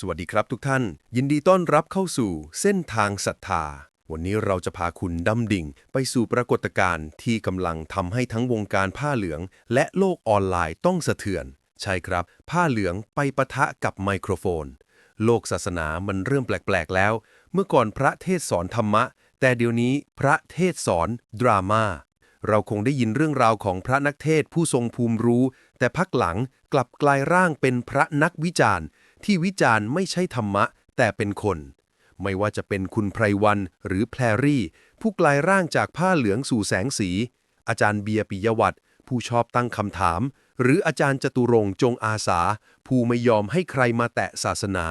สวัสดีครับทุกท่าน ยินดีต้อนรับเข้าสู่เส้นทางศรัทธา วันนี้เราจะพาคุณดำดิ่ง ไปสู่ปรากฏการณ์ที่กำลังทำให้ทั้งวงการผ้าเหลือง และโลกออนไลน์ต้องสะเทือน ใช่ครับ ผ้าเหลืองไปปะทะกับไมโครโฟน โลกศาสนามันเริ่มแปลกๆแล้ว เมื่อก่อนพระเทศสอนธรรมะ แต่เดี๋ยวนี้พระเทศสอนดราม่าเราคงได้ยินเรื่องราวของพระนักเทศผู้ทรงภูมิรู้ แต่พักหลังกลับกลายร่างเป็นพระนักวิจารณ์ ที่วิจารณ์ไม่ใช่ธรรมะ แต่เป็นคน ไม่ว่าจะเป็นคุณไพรวันหรือแพรรี่ ผู้กลายร่างจากผ้าเหลืองสู่แสงสี อาจารย์เบียร์ปิยวัตรผู้ชอบตั้งคำถาม หรืออาจารย์จตุรงจงอาสา ผู้ไม่ยอมให้ใครมาแตะศาสนา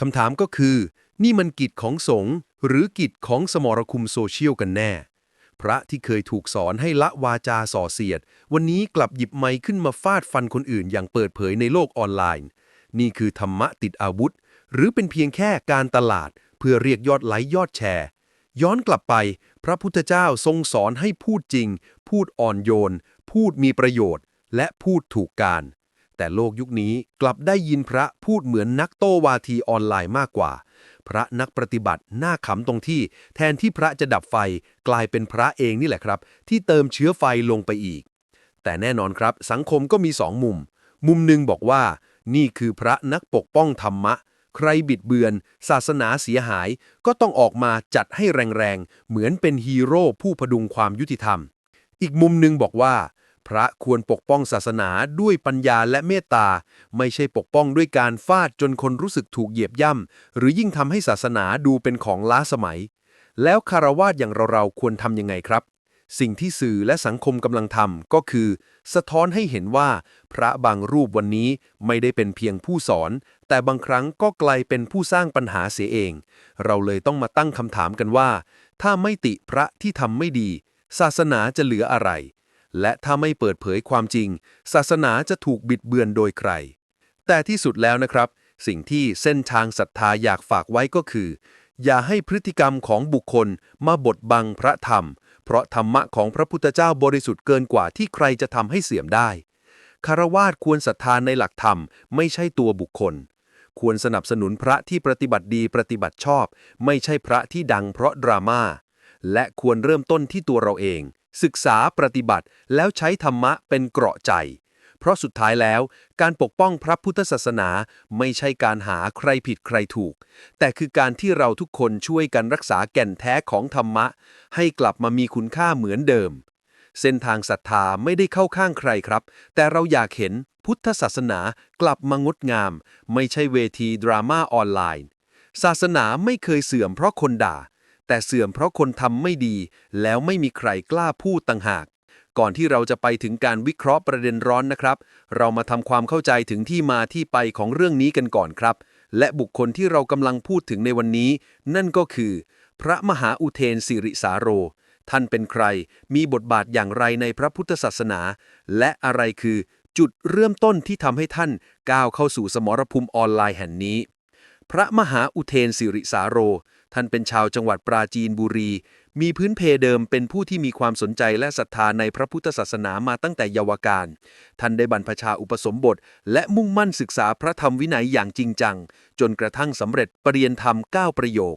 คำถามก็คือ นี่มันกิจของสงฆ์หรือกิจของสมรคุมโซเชียลกันแน่ พระที่เคยถูกสอนให้ละวาจาส่อเสียด วันนี้กลับหยิบไมค์ขึ้นมาฟาดฟันคนอื่นอย่างเปิดเผยในโลกออนไลน์ นี่คือธรรมะติดอาวุธ หรือเป็นเพียงแค่การตลาด เพื่อเรียกยอดไลค์ยอดแชร์ ย้อนกลับไป พระพุทธเจ้าทรงสอนให้พูดจริง พูดอ่อนโยน พูดมีประโยชน์ และพูดถูกการ แต่โลกยุคนี้กลับได้ยินพระพูดเหมือนนักโตวาทีออนไลน์มากกว่า พระนักปฏิบัติหน้าขำตรงที่ แทนที่พระจะดับไฟกลายเป็นพระเองนี่แหละครับ ที่เติมเชื้อไฟลงไปอีกแต่แน่นอนครับ สังคมก็มีสองมุม มุมหนึ่งบอกว่า นี่คือพระนักปกป้องธรรมะ ใครบิดเบือน ศาสนาเสียหาย ก็ต้องออกมาจัดให้แรงๆ เหมือนเป็นฮีโร่ผู้พดุงความยุติธรรม อีกมุมหนึ่งบอกว่า พระควรปกป้องศาสนาด้วยปัญญาและเมตตา ไม่ใช่ปกป้องด้วยการฟาดจนคนรู้สึกถูกเหยียบย่ำ หรือยิ่งทำให้ศาสนาดูเป็นของล้าสมัย แล้วคารวาสอย่างเราๆควรทำยังไงครับ สิ่งที่สื่อและสังคมกำลังทำก็คือ สะท้อนให้เห็นว่า พระบางรูปวันนี้ไม่ได้เป็นเพียงผู้สอน แต่บางครั้งก็กลายเป็นผู้สร้างปัญหาเสียเอง เราเลยต้องมาตั้งคำถามกันว่า ถ้าไม่ติพระที่ทำไม่ดี ศาสนาจะเหลืออะไร และถ้าไม่เปิดเผยความจริง ศาสนาจะถูกบิดเบือนโดยใคร แต่ที่สุดแล้วนะครับ สิ่งที่เส้นทางศรัทธาอยากฝากไว้ก็คือ อย่าให้พฤติกรรมของบุคคลมาบดบังพระธรรม เพราะธรรมะของพระพุทธเจ้าบริสุทธิ์เกินกว่าที่ใครจะทำให้เสื่อมได้ คารวาสควรศรัทธาในหลักธรรม ไม่ใช่ตัวบุคคล ควรสนับสนุนพระที่ปฏิบัติดีปฏิบัติชอบ ไม่ใช่พระที่ดังเพราะดราม่า และควรเริ่มต้นที่ตัวเราเอง ศึกษาปฏิบัติแล้วใช้ธรรมะเป็นเกราะใจ เพราะสุดท้ายแล้ว การปกป้องพระพุทธศาสนาไม่ใช่การหาใครผิดใครถูก แต่คือการที่เราทุกคนช่วยกันรักษาแก่นแท้ของธรรมะ ให้กลับมามีคุณค่าเหมือนเดิม เส้นทางศรัทธาไม่ได้เข้าข้างใครครับ แต่เราอยากเห็นพุทธศาสนากลับมางดงาม ไม่ใช่เวทีดราม่าออนไลน์ ศาสนาไม่เคยเสื่อมเพราะคนด่า แต่เสื่อมเพราะคนทำไม่ดี แล้วไม่มีใครกล้าพูดต่างหาก ก่อนที่เราจะไปถึงการวิเคราะห์ประเด็นร้อนนะครับ เรามาทำความเข้าใจถึงที่มาที่ไปของเรื่องนี้กันก่อนครับ และบุคคลที่เรากำลังพูดถึงในวันนี้ นั่นก็คือ พระมหาอุเทนสิริสาโร ท่านเป็นใคร มีบทบาทอย่างไรในพระพุทธศาสนา และอะไรคือจุดเริ่มต้นที่ทำให้ท่านก้าวเข้าสู่สมรภูมิออนไลน์แห่งนี้ พระมหาอุเทนสิริสาโร ท่านเป็นชาวจังหวัดปราจีนบุรี มีพื้นเพเดิมเป็นผู้ที่มีความสนใจและศรัทธาในพระพุทธศาสนามาตั้งแต่เยาวการ ท่านได้บรรพชาอุปสมบท และมุ่งมั่นศึกษาพระธรรมวินัยอย่างจริงจัง จนกระทั่งสำเร็จปรริยนธรรม 9 ประโยค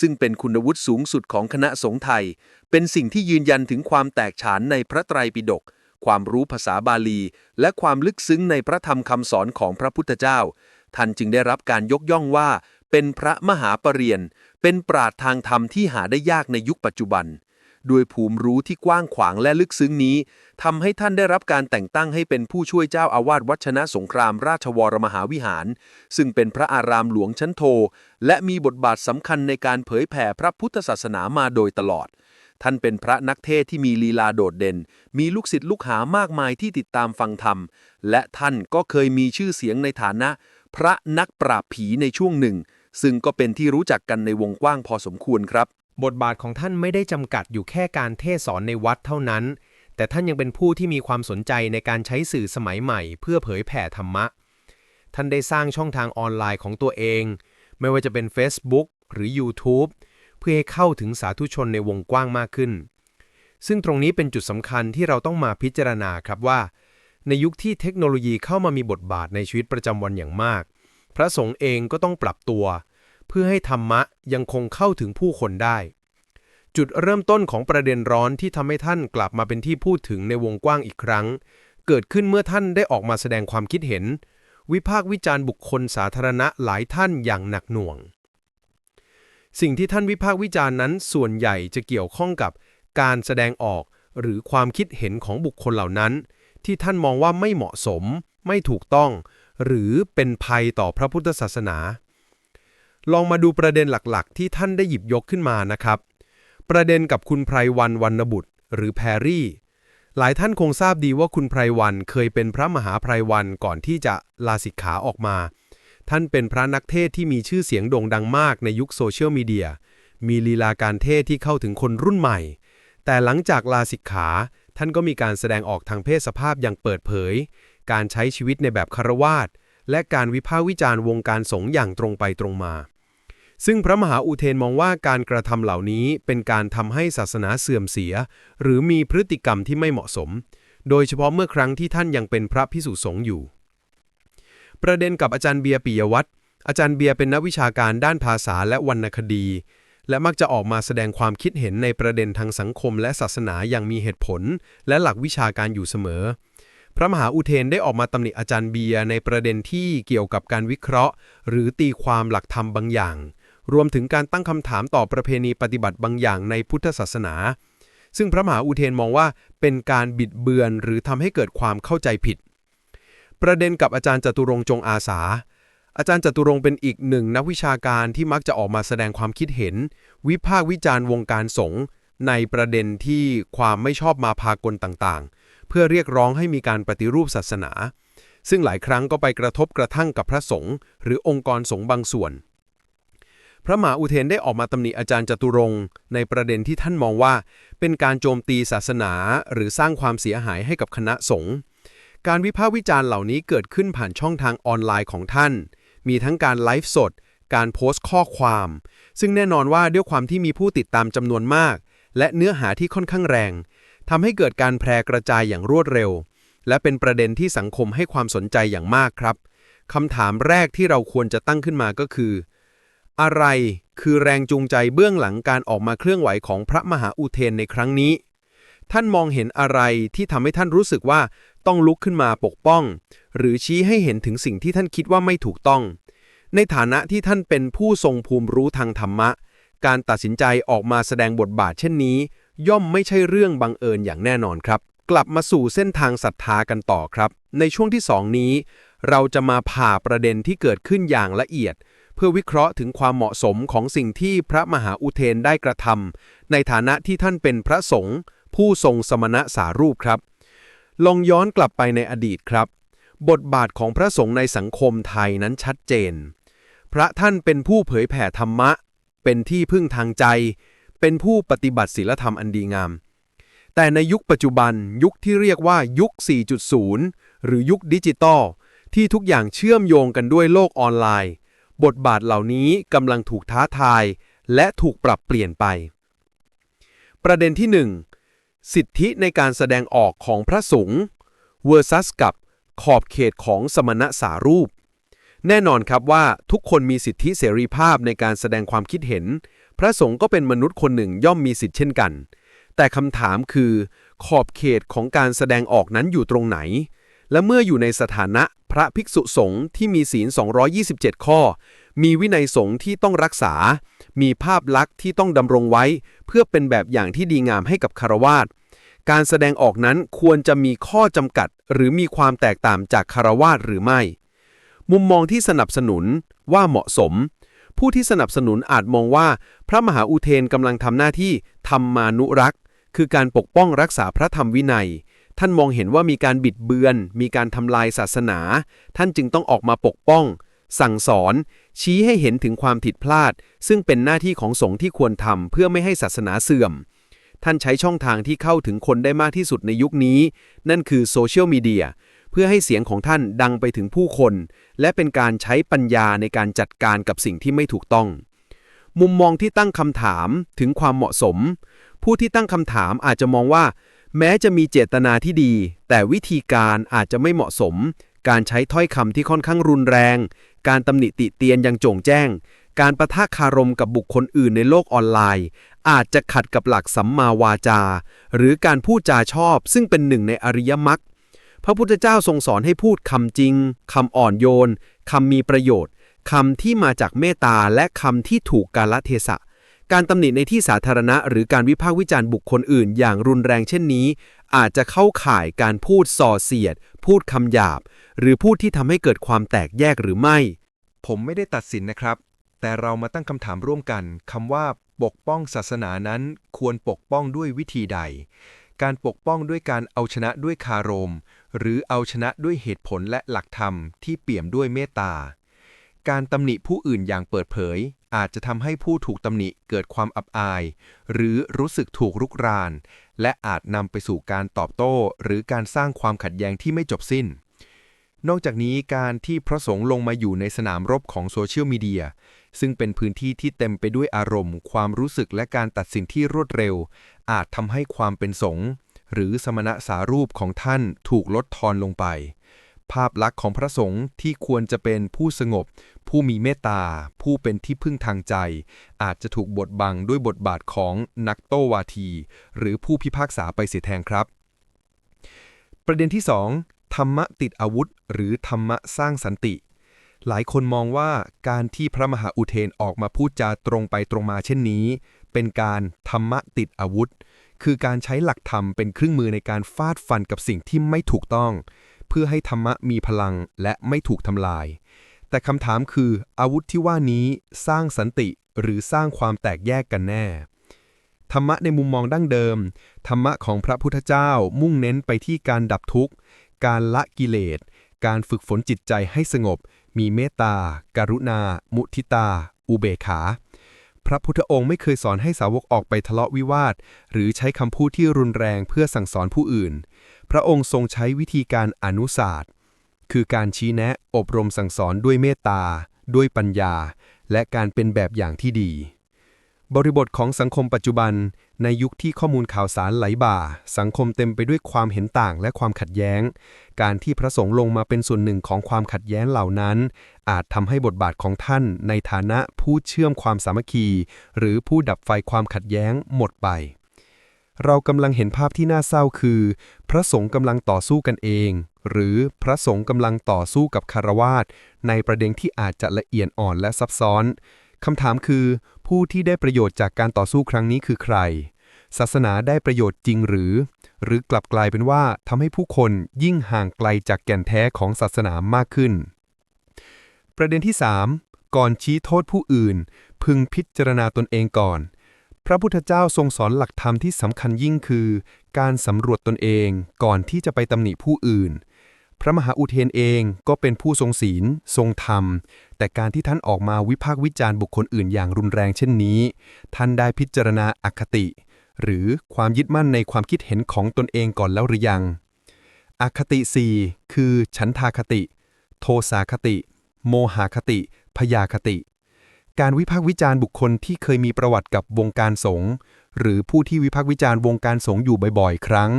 ซึ่งเป็นคุณวุฒิสูงสุดของคณะสงฆ์ไทย เป็นสิ่งที่ยืนยันถึงความแตกฉานในพระไตรปิฎกความรู้ภาษาบาลี และความลึกซึ้งในพระธรรมคำสอนของพระพุทธเจ้า ท่านจึงได้รับการยกย่องว่า เป็นพระมหาปรริญญเป็นปราดทางธรรมที่หาได้ยากในยุคปัจจุบัน ด้วยภูมิรู้ที่กว้างขวางและลึกซึ้งนี้ทำให้ท่านได้รับการแต่งตั้งให้เป็นผู้ช่วยเจ้าอาวาสวัชนะสงครามราชวรมหาวิหาร ซึ่งเป็นพระอารามหลวงชั้นโท และมีบทบาทสำคัญในการเผยแผ่พระพุทธศาสนามาโดยตลอดท่านเป็นพระนักเทศที่มีลีลาโดดเด่น มีลูกศิษย์ลูกหามากมายที่ติดตามฟังธรรม และท่านก็เคยมีชื่อเสียงในฐานะ พระนักปราบผีในช่วงหนึ่ง ซึ่งก็เป็นที่รู้จักกันในวงกว้างพอสมควรครับ บทบาทของท่านไม่ได้จำกัดอยู่แค่การเทศสอนในวัดเท่านั้น แต่ท่านยังเป็นผู้ที่มีความสนใจในการใช้สื่อสมัยใหม่ เพื่อเผยแผ่ธรรมะ ท่านได้สร้างช่องทางออนไลน์ของตัวเอง ไม่ว่าจะเป็น Facebook หรือ YouTube เพื่อให้เข้าถึงสาธุชนในวงกว้างมากขึ้น ซึ่งตรงนี้เป็นจุดสำคัญที่เราต้องมาพิจารณาครับว่า ในยุคที่เทคโนโลยีเข้ามามีบทบาทในชีวิตประจำวันอย่างมาก พระสงฆ์เองก็ต้องปรับตัว เพื่อให้ธรรมะยังคงเข้าถึงผู้คนได้ จุดเริ่มต้นของประเด็นร้อนที่ทำให้ท่านกลับมาเป็นที่พูดถึงในวงกว้างอีกครั้ง เกิดขึ้นเมื่อท่านได้ออกมาแสดงความคิดเห็น วิพากษ์วิจารณ์บุคคลสาธารณะหลายท่านอย่างหนักหน่วง สิ่งที่ท่านวิพากษ์วิจารณ์นั้นส่วนใหญ่จะเกี่ยวข้องกับการแสดงออกหรือความคิดเห็นของบุคคลเหล่านั้น ที่ท่านมองว่าไม่เหมาะสม ไม่ถูกต้อง หรือเป็นภัยต่อพระพุทธศาสนา ลองมาดูประเด็นหลักๆ ที่ท่านได้หยิบยกขึ้นมานะครับ ประเด็นกับคุณไพรวันวรรณบุตร หรือแพรรี่ หลายท่านคงทราบดีว่าคุณไพรวันเคยเป็นพระมหาไพรวันก่อนที่จะลาสิกขาออกมา ท่านเป็นพระนักเทศที่มีชื่อเสียงโด่งดังมากในยุคโซเชียลมีเดีย มีลีลาการเทศที่เข้าถึงคนรุ่นใหม่ แต่หลังจากลาสิกขาท่านก็มีการแสดงออกทางเพศสภาพอย่างเปิดเผย การใช้ชีวิตในแบบคารวาสและการวิพากษ์วิจารณ์วงการสงฆ์อย่างตรงไปตรงมา ซึ่งพระมหาอุเทนมองว่าการกระทำเหล่านี้เป็นการทำให้ศาสนาเสื่อมเสีย หรือมีพฤติกรรมที่ไม่เหมาะสม โดยเฉพาะเมื่อครั้งที่ท่านยังเป็นพระพิสุสงฆ์อยู่ ประเด็นกับอาจารย์เบียร์ปิยวัฒน์อาจารย์เบียร์เป็นนักวิชาการด้านภาษาและวรรณคดี และมักจะออกมาแสดงความคิดเห็นในประเด็นทางสังคมและศาสนาอย่างมีเหตุผล และหลักวิชาการอยู่เสมอ ระมหาอุเทนได้ออกมาตำหนิอาจารย์เบียร์ในประเด็นที่เกี่ยวกับการวิเคราะห์ หรือตีความหลักธรรมบางอย่าง รวมถึงการตั้งคำถามต่อประเพณีปฏิบัติบางอย่างในพุทธศาสนา ซึ่งพระมหาอุเทนมองว่าเป็นการบิดเบือนหรือทำให้เกิดความเข้าใจผิด ประเด็นกับอาจารย์จตุรงจงอาสา อาจารย์จตุรงเป็นอีกหนึ่งนักวิชาการที่มักจะออกมาแสดงความคิดเห็น วิพากษ์วิจารณ์วงการสงฆ์ในประเด็นที่ความไม่ชอบมาพากลต่างๆ เพื่อเรียกร้องให้มีการปฏิรูปศาสนา ซึ่งหลายครั้งก็ไปกระทบกระทั่งกับพระสงฆ์หรือองค์กรสงฆ์บางส่วน พระมหาอุเทนได้ออกมาตำหนิอาจารย์จตุรงค์ในประเด็นที่ท่านมองว่า เป็นการโจมตีศาสนา หรือสร้างความเสียหายให้กับคณะสงฆ์การวิพากษ์วิจารณ์เหล่านี้เกิดขึ้นผ่านช่องทางออนไลน์ของท่าน มีทั้งการไลฟ์สด การโพสต์ข้อความ ซึ่งแน่นอนว่าด้วยความที่มีผู้ติดตามจำนวนมาก และเนื้อหาที่ค่อนข้างแรง ทำให้เกิดการแพร่กระจายอย่างรวดเร็ว และเป็นประเด็นที่สังคมให้ความสนใจอย่างมากครับคำถามแรกที่เราควรจะตั้งขึ้นมาก็คือ อะไรคือแรงจูงใจเบื้องหลังการออกมาเคลื่อนไหวของพระมหาอุเทนในครั้งนี้ ท่านมองเห็นอะไรที่ทำให้ท่านรู้สึกว่าต้องลุกขึ้นมาปกป้อง หรือชี้ให้เห็นถึงสิ่งที่ท่านคิดว่าไม่ถูกต้อง ในฐานะที่ท่านเป็นผู้ทรงภูมิรู้ทางธรรมะ การตัดสินใจออกมาแสดงบทบาทเช่นนี้ ย่อมไม่ใช่เรื่องบังเอิญอย่างแน่นอนครับ กลับมาสู่เส้นทางศรัทธากันต่อครับ ในช่วงที่สองนี้ เราจะมาผ่าประเด็นที่เกิดขึ้นอย่างละเอียด เพื่อวิเคราะห์ถึงความเหมาะสมของสิ่งที่พระมหาอุเทนได้กระทำในฐานะที่ท่านเป็นพระสงฆ์ผู้ทรงสมณะสารูปครับ ลองย้อนกลับไปในอดีตครับ บทบาทของพระสงฆ์ในสังคมไทยนั้นชัดเจน พระท่านเป็นผู้เผยแผ่ธรรมะ เป็นที่พึ่งทางใจ เป็นผู้ปฏิบัติศีลธรรมอันดีงาม แต่ในยุคปัจจุบันยุคที่เรียกว่ายุค 4.0 หรือยุคดิจิตอลที่ทุกอย่างเชื่อมโยงกันด้วยโลกออนไลน์ บทบาทเหล่านี้กำลังถูกท้าทาย และถูกปรับเปลี่ยนไป ประเด็นที่ 1 สิทธิในการแสดงออกของพระสงฆ์ versus กับขอบเขตของสมณะสารูป แน่นอนครับว่าทุกคนมีสิทธิเสรีภาพในการแสดงความคิดเห็น พระสงฆ์ก็เป็นมนุษย์คนหนึ่งย่อมมีสิทธิเช่นกัน แต่คำถามคือ ขอบเขตของการแสดงออกนั้นอยู่ตรงไหน และเมื่ออยู่ในสถานะพระภิกษุสงฆ์ที่มีศีล 227 ข้อ มีวินัยสงฆ์ที่ต้องรักษา มีภาพลักษณ์ที่ต้องดำรงไว้ เพื่อเป็นแบบอย่างที่ดีงามให้กับคารวาสการแสดงออกนั้นควรจะมีข้อจำกัด หรือมีความแตกต่างจากคารวาสหรือไม่ มุมมองที่สนับสนุนว่าเหมาะสม ผู้ที่สนับสนุนอาจมองว่า พระมหาอุเทนกำลังทำหน้าที่ธรรมานุรักษ์ คือการปกป้องรักษาพระธรรมวินัย ท่านมองเห็นว่ามีการบิดเบือน มีการทำลายศาสนา ท่านจึงต้องออกมาปกป้อง สั่งสอน ชี้ให้เห็นถึงความผิดพลาด ซึ่งเป็นหน้าที่ของสงฆ์ที่ควรทำเพื่อไม่ให้ศาสนาเสื่อม ท่านใช้ช่องทางที่เข้าถึงคนได้มากที่สุดในยุคนี้ นั่นคือโซเชียลมีเดีย เพื่อให้เสียงของท่านดังไปถึงผู้คน และเป็นการใช้ปัญญาในการจัดการกับสิ่งที่ไม่ถูกต้อง มุมมองที่ตั้งคำถามถึงความเหมาะสม ผู้ที่ตั้งคำถามอาจจะมองว่า แม้จะมีเจตนาที่ดี แต่วิธีการอาจจะไม่เหมาะสม การใช้ถ้อยคำที่ค่อนข้างรุนแรง การตำหนิติเตียนอย่างโจ่งแจ้ง การประทะคารมกับบุคคลอื่นในโลกออนไลน์ อาจจะขัดกับหลักสัมมาวาจา หรือการพูดจาชอบ ซึ่งเป็นหนึ่งในอริยมรรค พระพุทธเจ้าทรงสอนให้พูดคำจริงคำอ่อนโยนคำมีประโยชน์คำที่มาจากเมตตาและคำที่ถูกกาลเทศะ การตำหนิในที่สาธารณะ หรือการวิพากษ์วิจารณ์บุคคลอื่น อย่างรุนแรงเช่นนี้ อาจจะเข้าข่ายการพูดส่อเสียด พูดคำหยาบ หรือพูดที่ทำให้เกิดความแตกแยกหรือไม่ ผมไม่ได้ตัดสินนะครับ แต่เรามาตั้งคำถามร่วมกันคำว่า ปกป้องศาสนานั้น ควรปกป้องด้วยวิธีใด การปกป้องด้วยการเอาชนะด้วยคารม หรือเอาชนะด้วยเหตุผลและหลักธรรมที่เปี่ยมด้วยเมตตา การตำหนิผู้อื่นอย่างเปิดเผย อาจจะทำให้ผู้ถูกตำหนิเกิดความอับอาย หรือรู้สึกถูกรุกราน และอาจนำไปสู่การตอบโต้ หรือการสร้างความขัดแย้งที่ไม่จบสิ้น นอกจากนี้การที่พระสงฆ์ลงมาอยู่ในสนามรบของโซเชียลมีเดียซึ่งเป็นพื้นที่ที่เต็มไปด้วยอารมณ์ ความรู้สึกและการตัดสินที่รวดเร็ว อาจทำให้ความเป็นสงฆ์ หรือสมณะสารูปของท่านถูกลดทอนลงไป ภาพลักษณ์ของพระสงฆ์ที่ควรจะเป็นผู้สงบ ผู้มีเมตตา ผู้เป็นที่พึ่งทางใจ อาจจะถูกบดบังด้วยบทบาทของนักโตวาที หรือผู้พิพากษาไปเสียแทนครับ ประเด็นที่ 2 ธรรมะติดอาวุธ หรือธรรมะสร้างสันติหลายคนมองว่าการที่พระมหาอุเทนออกมาพูดจาตรงไปตรงมาเช่นนี้ เป็นการธรรมะติดอาวุธ คือการใช้หลักธรรมเป็นเครื่องมือในการฟาดฟันกับสิ่งที่ไม่ถูกต้อง เพื่อให้ธรรมะมีพลังและไม่ถูกทำลาย แต่คำถามคืออาวุธที่ว่านี้สร้างสันติหรือสร้างความแตกแยกกันแน่ ธรรมะในมุมมองดั้งเดิม ธรรมะของพระพุทธเจ้ามุ่งเน้นไปที่การดับทุกข์ การละกิเลส การฝึกฝนจิตใจให้สงบ มีเมตตาการุณา มุทิตา อุเบกขา พระพุทธองค์ไม่เคยสอนให้สาวกออกไปทะเลาะวิวาท หรือใช้คำพูดที่รุนแรงเพื่อสั่งสอนผู้อื่น พระองค์ทรงใช้วิธีการอนุศาสตร์ คือการชี้แนะอบรมสั่งสอนด้วยเมตตา ด้วยปัญญา และการเป็นแบบอย่างที่ดี บริบทของสังคมปัจจุบัน ในยุคที่ข้อมูลข่าวสารไหลบ่า สังคมเต็มไปด้วยความเห็นต่างและความขัดแย้ง การที่พระสงฆ์ลงมาเป็นส่วนหนึ่งของความขัดแย้งเหล่านั้น อาจทำให้บทบาทของท่านในฐานะผู้เชื่อมความสามัคคี หรือผู้ดับไฟความขัดแย้งหมดไป เรากำลังเห็นภาพที่น่าเศร้าคือ พระสงฆ์กำลังต่อสู้กันเอง หรือพระสงฆ์กำลังต่อสู้กับคารวาสในประเด็นที่อาจจะละเอียดอ่อนและซับซ้อนคำถามคือ ผู้ที่ได้ประโยชน์จากการต่อสู้ครั้งนี้คือใคร ศาสนาได้ประโยชน์จริงหรือ หรือกลับกลายเป็นว่าทำให้ผู้คนยิ่งห่างไกลจากแก่นแท้ของศาสนามากขึ้น ประเด็นที่ 3 ก่อนชี้โทษผู้อื่น พึงพิจารณาตนเองก่อน พระพุทธเจ้าทรงสอนหลักธรรมที่สำคัญยิ่งคือ การสำรวจตนเองก่อนที่จะไปตำหนิผู้อื่น พระมหาอุเทนเองก็เป็นผู้ทรงศีล ทรงธรรม แต่การที่ท่านออกมาวิพากษ์วิจารณ์บุคคลอื่นอย่างรุนแรงเช่นนี้ ท่านได้พิจารณาอคติ หรือความยึดมั่นในความคิดเห็นของตนเองก่อนแล้วหรือยัง อคติ 4 คือ ฉันทาคติ โทสาคติ โมหคติ พยาคติ การวิพากษ์วิจารณ์บุคคลที่เคยมีประวัติกับวงการสงฆ์ หรือผู้ที่วิพากษ์วิจารณ์วงการสงฆ์อยู่บ่อยๆ ครั้ง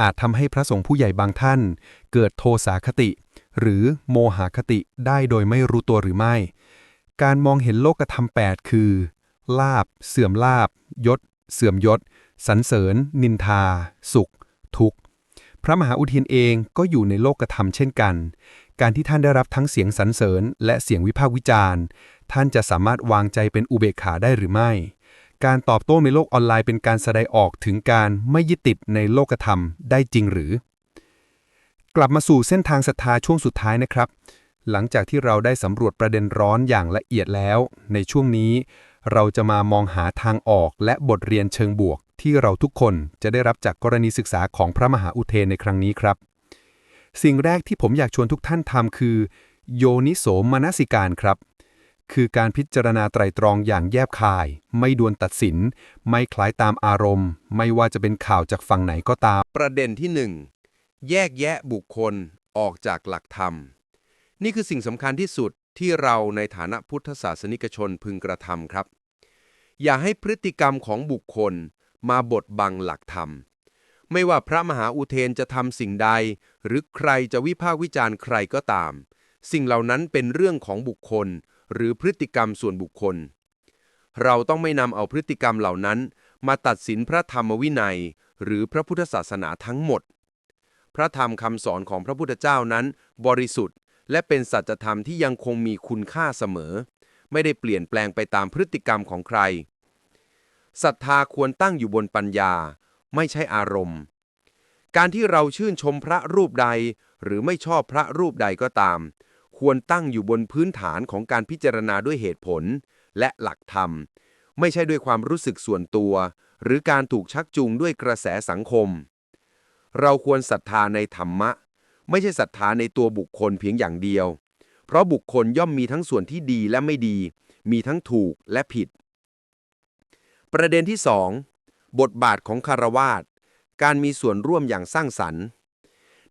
อาจทำให้พระสงฆ์ผู้ใหญ่บางท่าน เกิดโทสาคติ หรือโมหคติได้โดยไม่รู้ตัวหรือไม่ การมองเห็นโลกธรรม 8 คือ ลาบ เสื่อมลาบ ยศ เสื่อมยศ สรรเสริญ นินทา สุข ทุกข์ พระมหาอุทินเองก็อยู่ในโลกธรรมเช่นกัน การที่ท่านได้รับทั้งเสียงสรรเสริญ และเสียงวิพากษ์วิจารณ์ ท่านจะสามารถวางใจเป็นอุเบกขาได้หรือไม่ การตอบโต้ในโลกออนไลน์เป็นการแสดงออกถึงการไม่ยึดติดในโลกธรรมได้จริงหรือ กลับมาสู่เส้นทางศรัทธาช่วงสุดท้ายนะครับ หลังจากที่เราได้สำรวจประเด็นร้อนอย่างละเอียดแล้ว ในช่วงนี้ เราจะมามองหาทางออกและบทเรียนเชิงบวก ที่เราทุกคนจะได้รับจากกรณีศึกษาของพระมหาอุเทนในครั้งนี้ครับ สิ่งแรกที่ผมอยากชวนทุกท่านทำคือ โยนิโสมนสิการครับ คือการพิจารณาไตรตรองอย่างแยบคาย ไม่ดวนตัดสิน ไม่คล้ายตามอารมณ์ ไม่ว่าจะเป็นข่าวจากฝั่งไหนก็ตาม ประเด็นที่ 1 แยกแยะบุคคลออกจากหลักธรรม นี่คือสิ่งสำคัญที่สุดที่เราในฐานะพุทธศาสนิกชนพึงกระทำครับ อย่าให้พฤติกรรมของบุคคลมาบดบังหลักธรรม ไม่ว่าพระมหาอุเทนจะทำสิ่งใด หรือใครจะวิพากษ์วิจารณ์ใครก็ตาม สิ่งเหล่านั้นเป็นเรื่องของบุคคล หรือพฤติกรรมส่วนบุคคล เราต้องไม่นำเอาพฤติกรรมเหล่านั้น มาตัดสินพระธรรมวินัย หรือพระพุทธศาสนาทั้งหมด พระธรรมคำสอนของพระพุทธเจ้านั้น บริสุทธิ์ และเป็นสัจธรรมที่ยังคงมีคุณค่าเสมอ ไม่ได้เปลี่ยนแปลงไปตามพฤติกรรมของใครศรัทธาควรตั้งอยู่บนปัญญา ไม่ใช่อารมณ์ การที่เราชื่นชมพระรูปใด หรือไม่ชอบพระรูปใดก็ตาม ควรตั้งอยู่บนพื้นฐานของการพิจารณาด้วยเหตุผล และหลักธรรม ไม่ใช่ด้วยความรู้สึกส่วนตัว หรือการถูกชักจูงด้วยกระแสสังคม เราควรศรัทธาในธรรมะ ไม่ใช่ศรัทธาในตัวบุคคลเพียงอย่างเดียว เพราะบุคคลย่อมมีทั้งส่วนที่ดีและไม่ดี มีทั้งถูกและผิด ประเด็นที่ 2 บทบาทของคารวาสการมีส่วนร่วมอย่างสร้างสรรค์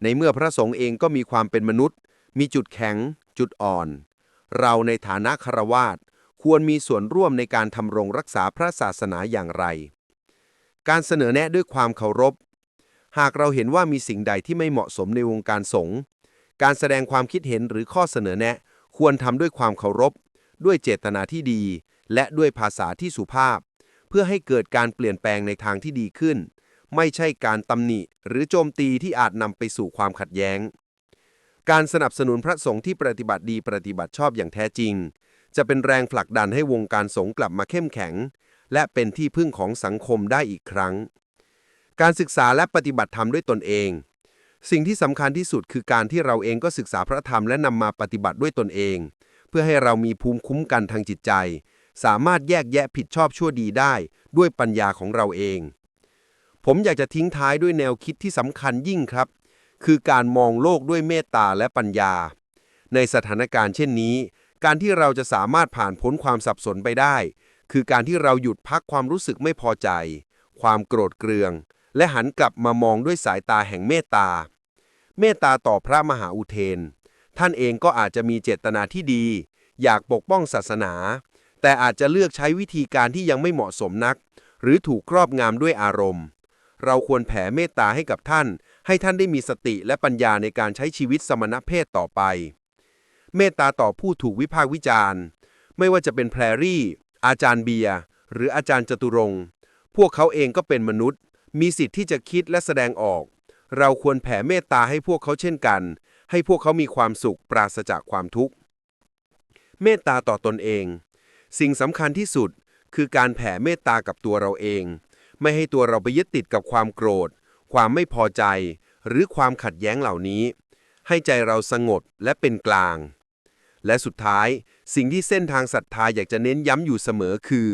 ในเมื่อพระสงฆ์เองก็มีความเป็นมนุษย์ มีจุดแข็ง จุดอ่อน เราในฐานะคารวาสควรมีส่วนร่วมในการทำรงรักษาพระศาสนาอย่างไร การเสนอแนะด้วยความเคารพ หากเราเห็นว่ามีสิ่งใดที่ไม่เหมาะสมในวงการสงฆ์การแสดงความคิดเห็นหรือข้อเสนอแนะ ควรทำด้วยความเคารพ ด้วยเจตนาที่ดี และด้วยภาษาที่สุภาพ เพื่อให้เกิดการเปลี่ยนแปลงในทางที่ดีขึ้น ไม่ใช่การตำหนิหรือโจมตีที่อาจนำไปสู่ความขัดแย้ง การสนับสนุนพระสงฆ์ที่ปฏิบัติดีปฏิบัติชอบอย่างแท้จริง จะเป็นแรงผลักดันให้วงการสงฆ์กลับมาเข้มแข็ง และเป็นที่พึ่งของสังคมได้อีกครั้ง การศึกษาและปฏิบัติธรรมด้วยตนเอง สิ่งที่สำคัญที่สุดคือการที่เราเองก็ศึกษาพระธรรมและนำมาปฏิบัติด้วยตนเอง เพื่อให้เรามีภูมิคุ้มกันทางจิตใจ สามารถแยกแยะผิดชอบชั่วดีได้ ด้วยปัญญาของเราเอง ผมอยากจะทิ้งท้ายด้วยแนวคิดที่สำคัญยิ่งครับ คือการมองโลกด้วยเมตตาและปัญญา ในสถานการณ์เช่นนี้ การที่เราจะสามารถผ่านพ้นความสับสนไปได้ คือการที่เราหยุดพักความรู้สึกไม่พอใจ ความโกรธเกรือง และหันกลับมามองด้วยสายตาแห่งเมตตา เมตตาต่อพระมหาอุเทน ท่านเองก็อาจจะมีเจตนาที่ดี อยากปกป้องศาสนา แต่อาจจะเลือกใช้วิธีการที่ยังไม่เหมาะสมนัก หรือถูกครอบงำด้วยอารมณ์ เราควรแผ่เมตตาให้กับท่าน ให้ท่านได้มีสติและปัญญาในการใช้ชีวิตสมณเพศต่อไป เมตตาต่อผู้ถูกวิพากษ์วิจารณ์ ไม่ว่าจะเป็นแพรรี่ อาจารย์เบียร์ หรืออาจารย์จตุรงค์พวกเขาเองก็เป็นมนุษย์ มีสิทธิ์ที่จะคิดและแสดงออก เราควรแผ่เมตตาให้พวกเขาเช่นกัน ให้พวกเขามีความสุขปราศจากความทุกข์ เมตตาต่อตนเอง สิ่งสำคัญที่สุดคือการแผ่เมตตากับตัวเราเอง ไม่ให้ตัวเราไปยึดติดกับความโกรธ ความไม่พอใจ หรือความขัดแย้งเหล่านี้ ให้ใจเราสงบและเป็นกลาง และสุดท้ายสิ่งที่เส้นทางศรัทธาอยากจะเน้นย้ำอยู่เสมอคือ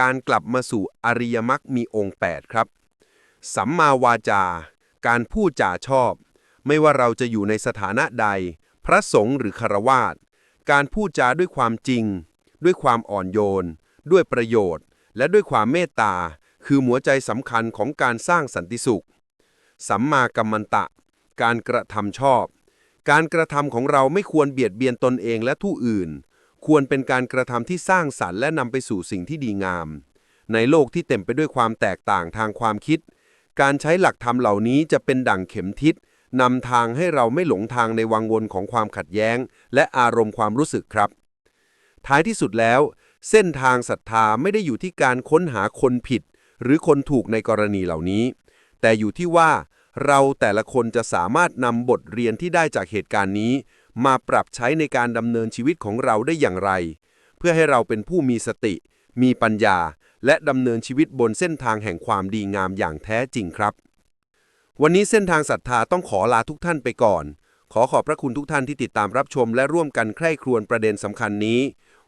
การกลับมาสู่อริยมรรคมีองค์ 8 ครับ สัมมาวาจา การพูดจาชอบ ไม่ว่าเราจะอยู่ในสถานะใด พระสงฆ์หรือคารวาสการพูดจาด้วยความจริง ด้วยความอ่อนโยน ด้วยประโยชน์ และด้วยความเมตตา คือหัวใจสำคัญของการสร้างสันติสุข สัมมากัมมันตะ การกระทำชอบ การกระทำของเราไม่ควรเบียดเบียนตนเองและผู้อื่น ควรเป็นการกระทำที่สร้างสรรค์และนำไปสู่สิ่งที่ดีงาม ในโลกที่เต็มไปด้วยความแตกต่างทางความคิด การใช้หลักธรรมเหล่านี้จะเป็นดั่งเข็มทิศนำทางให้เราไม่หลงทางในวังวนของความขัดแย้ง และอารมณ์ความรู้สึกครับ ท้ายที่สุดแล้ว เส้นทางศรัทธาไม่ได้อยู่ที่การค้นหาคนผิด หรือคนถูกในกรณีเหล่านี้ แต่อยู่ที่ว่าเราแต่ละคนจะสามารถนำบทเรียนที่ได้จากเหตุการณ์นี้ มาปรับใช้ในการดำเนินชีวิตของเราได้อย่างไร เพื่อให้เราเป็นผู้มีสติ มีปัญญา และดำเนินชีวิตบนเส้นทางแห่งความดีงามอย่างแท้จริงครับ วันนี้เส้นทางศรัทธาต้องขอลาทุกท่านไปก่อน ขอขอบพระคุณทุกท่านที่ติดตามรับชม และร่วมกันใคร่ครวญประเด็นสำคัญนี้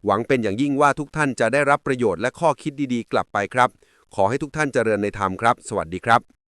หวังเป็นอย่างยิ่งว่าทุกท่านจะได้รับประโยชน์และข้อคิดดีๆ กลับไปครับ ขอให้ทุกท่านเจริญในธรรมครับ สวัสดีครับ